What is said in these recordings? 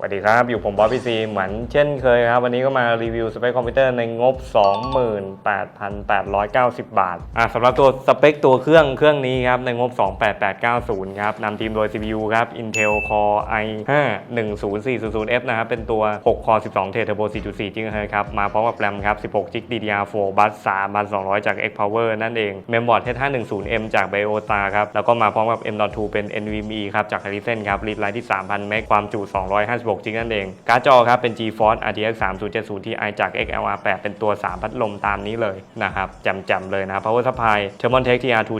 สวัสดีครับ อยู่ผมบอสพีซีเหมือนเช่นเคยครับ วันนี้ก็มารีวิวสเปคคอมพิวเตอร์ในงบ 28,890 บาทอะสำหรับตัวสเปคตัวเครื่องเครื่องนี้ครับ ในงบ 28890 ครับนำทีมโดย CPU ครับ Intel Core i5 10400F นะครับ เป็นตัว 6 Core 12 t h Turbo 4.4 GHz ครับ มาพร้อมกับแรมครับ 16 GB DDR4 บัส3บัส200 จาก X Power นั่นเอง เมมบอร์ด H510M จาก Biota ครับ แล้วก็มาพร้อมกับ M.2 เป็น NVMe ครับ จาก Ryzen ครับรีดไลท์ที่ 3,000 เมกความจุ 250 256จิงนั่นเอง การ์ดจอครับเป็น GeForce RTX 3070 Ti จาก XLR8 เป็นตัว 3 พัดลมตามนี้เลยนะครับจำๆเลยนะ Power Supply Thermaltake TR2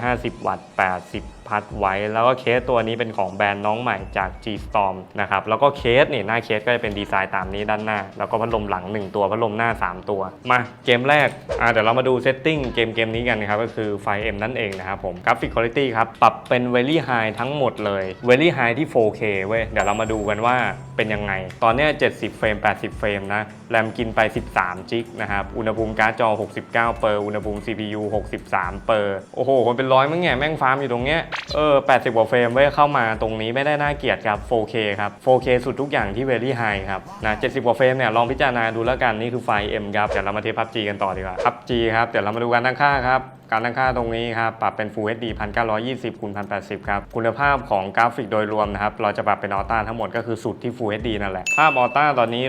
750 วัตต์80พัดไว้ แล้วก็เคสตัวนี้เป็นของแบรนด์น้องใหม่จาก G Storm นะครับแล้วก็เคสนี่หน้าเคสก็จะเป็นดีไซน์ตามนี้ด้านหน้า แล้วก็พัดลมหลัง 1 ตัวพัดลมหน้า 3 ตัว มาเกมแรกอะเดี๋ยวเรามาดูเซตติ้งเกมเกมนี้กันนะครับก็คือไฟ M นั่นเองนะครับผมกราฟิกคุณภาพครับปรับเป็น Very High ทั้งหมดเลย Very High ที่ 4K เว้ยเดี๋ยวเรามาดูกันว่าเป็นยังไง ตอนนี้ 70 เฟรม 80 เฟรมนะแรมกินไป 13 จิกนะครับอุณหภูมิการ์ดจอ 69 เปอร์อุณหภูมิ CPU 63 เปอร์โอ้โหคนเป็นร้อยมั้งแง่แม่งฟาร์มอยู่ตรงเนี้ยเออ 80 กว่าเฟรมเว้ยเข้ามาตรงนี้ไม่ได้น่าเกลียดครับ 4K ครับ 4K สุดทุกอย่างที่ very high ครับนะ 70 กว่าเฟรมเนี่ยลองพิจารณาดูแล้วกันนี่คือไฟ M ครับ เดี๋ยวเรามาเทส PUBG กันต่อดีกว่า PUBG ครับ เดี๋ยวเรามาดูการตั้งค่าครับการตั้งค่าตรงนี้ครับปรับเป็น Full HD 1920คูณ1080ครับคุณภาพของกราฟิกโดยรวมนะครับเราจะปรับเป็นออต้าทั้งหมดก็คือสุดที่ Full HD นั่นแหละภาพออต้าตอนนี้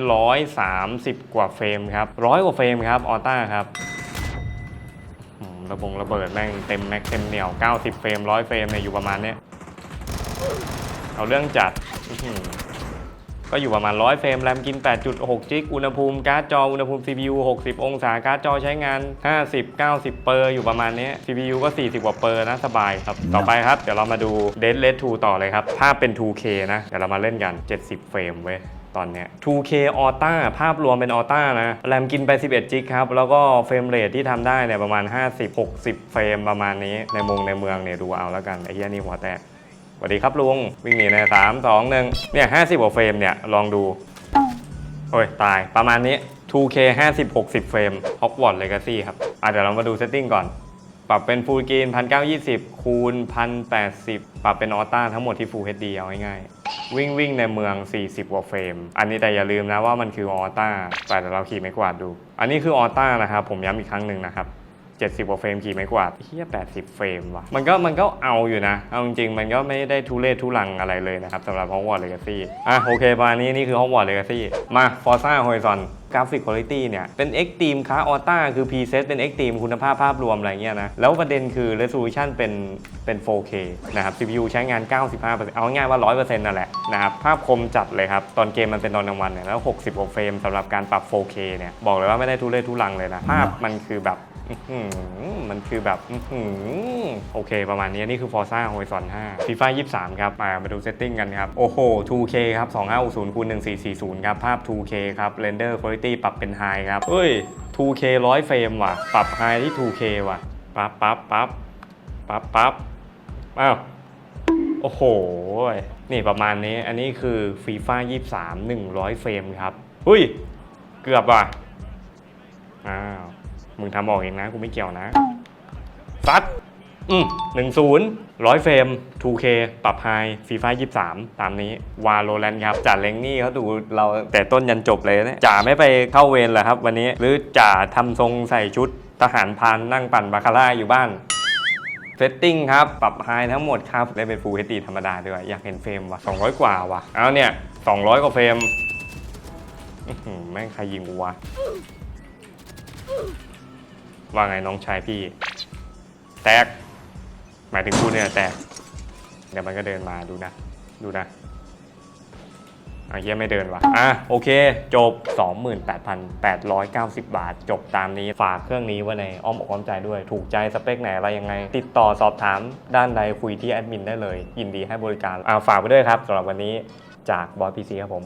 130 กว่าเฟรมครับ100กว่าเฟรมครับออต้าครับ ระบงระเบิดแม่งเต็มแม็กเต็มเหนียว 90 เฟรม 100 เฟรมเนี่ยอยู่ประมาณเนี้ย เอาเรื่องจัดอื้อหือก็อยู่ประมาณ 100 เฟรม แรมกิน 8.6 จิก อุณหภูมิการ์ดจอ อุณหภูมิ CPU 60 องศา การ์ดจอใช้งาน 50 90 เปอร์ อยู่ประมาณเนี้ย CPU ก็ 40 กว่าเปอร์นะ สบายครับ ต่อไปครับ เดี๋ยวเรามาดู Dead Red 2 ต่อเลยครับภาพเป็น 2K นะ เดี๋ยวเรามาเล่นกัน 70 เฟรมเว้ย ตอนนี้ 2K ออต้าภาพรวมเป็นออต้านะ แรมกินไป 11 จิกครับ แล้วก็เฟรมเรทที่ทำได้เนี่ยประมาณ 50-60 เฟรมประมาณนี้ ในมงในเมืองเนี่ยดูเอาแล้วกัน ไอ้เหี้ยนี่หัวแตกสวัสดีครับลุง วิ่งหนีในสามสองหนึ่งเนี่ยห้าสิบกว่าเฟรมเนี่ย ลองดู โอ้ย ตายประมาณนี้ 2K 50 60 เฟรม Hogwarts Legacy ครับอะเดี๋ยวเรามาดูเซตติ้งก่อน รับเป็นฟูลกรีน1920 คูณ 1080 ปรับเป็นออต้าทั้งหมดที่ Full HD เอาง่ายๆวิ่งวิ่งในเมือง 40กว่าเฟรม อันนี้แต่อย่าลืมนะว่ามันคือออต้าแต่เราขี่ไม่กวาดดู อันนี้คือออต้านะครับ ผมย้ำอีกครั้งหนึ่งนะครับ 70กว่าเฟรมขี่ไม่กว่าเฮีย80 เฟรมว่ะมันก็มันก็เอาอยู่นะ เอาจริงๆ มันก็ไม่ได้ทุเรศทุลังอะไรเลยนะครับสำหรับ Hogwarts Legacy อะโอเคประมาณนี้นี่คือ Hogwarts Legacy มา Forza Horizon กราฟิกคุณภาพเนี่ยเป็น Extreme ค้าออต้าคือ preset เป็น Extreme คุณภาพภาพรวมอะไรเงี้ยนะ แล้วประเด็นคือ resolution เป็นเป็น 4K นะครับ CPU ใช้งาน 95%เอาง่ายว่า 100%นั่นแหละนะครับ ภาพคมจัดเลยครับ ตอนเกมมันเป็นตอนกลางวันเนี่ยแล้ว60กว่าเฟรมสำหรับการปรับ 4K เนี่ย บอกเลยว่าไม่ได้ทุเรศทุลังเลยนะ ภาพมันคือแบบ มันคือแบบโอเค ประมาณนี้นี่คือ Forza Horizon 5 FIFA 23 ครับมามาดูเซตติ้งกันครับ โอ้โห 2K ครับ 2560คูณ1440 ครับ ภาพ 2K ครับ Render Quality ปรับเป็น High ครับเฮ้ย 2K 100 เฟรมว่ะ ปรับ High ที่ 2K ว่ะ ปั๊บปั๊บปั๊บปั๊บปั๊บอ้าวโอ้โห นี่ประมาณนี้ อันนี้คือ FIFA 23 100 เฟรมครับ หุ้ย เกือบว่ะ อ้าว มึงทำออกเองนะ กูไม่เกี่ยวนะซัดอืมหนึ่งศูนย์ร้อยเฟรม 2K ปรับไฮฟีฟ่า23ตามนี้ วาโลแรนครับจ่าเล้งนี่เขาดูเราแต่ต้นยันจบเลยเนี่ยจ่าไม่ไปเข้าเวรเหรอครับ วันนี้ หรือจ่าทำทรงใส่ชุดทหารพรานนั่งปั่นบาคาร่าอยู่บ้านเซตติ้งครับ ปรับไฮทั้งหมดครับได้เป็น Full HD ธรรมดาด้วย อยากเห็นเฟรมว่ะ200 กว่าว่ะ เอาเนี่ย 200 กว่าเฟรมอื้อหือแม่งใครยิงกูวะ ว่าไงน้องชายพี่ แตก หมายถึงกูเนี่ยแตก เดี๋ยวมันก็เดินมาดูนะ ดูนะอะเฮียไม่เดินว่ะ อะโอเค จบ 28,890 บาท จบตามนี้ฝากเครื่องนี้ไว้ในอ้อมอกอ้อมใจด้วย ถูกใจสเปคไหนอะไรยังไง ติดต่อสอบถามด้านใดคุยที่แอดมินได้เลย ยินดีให้บริการ อ่าฝากไปด้วยครับสำหรับวันนี้จากบอสพีซีครับผม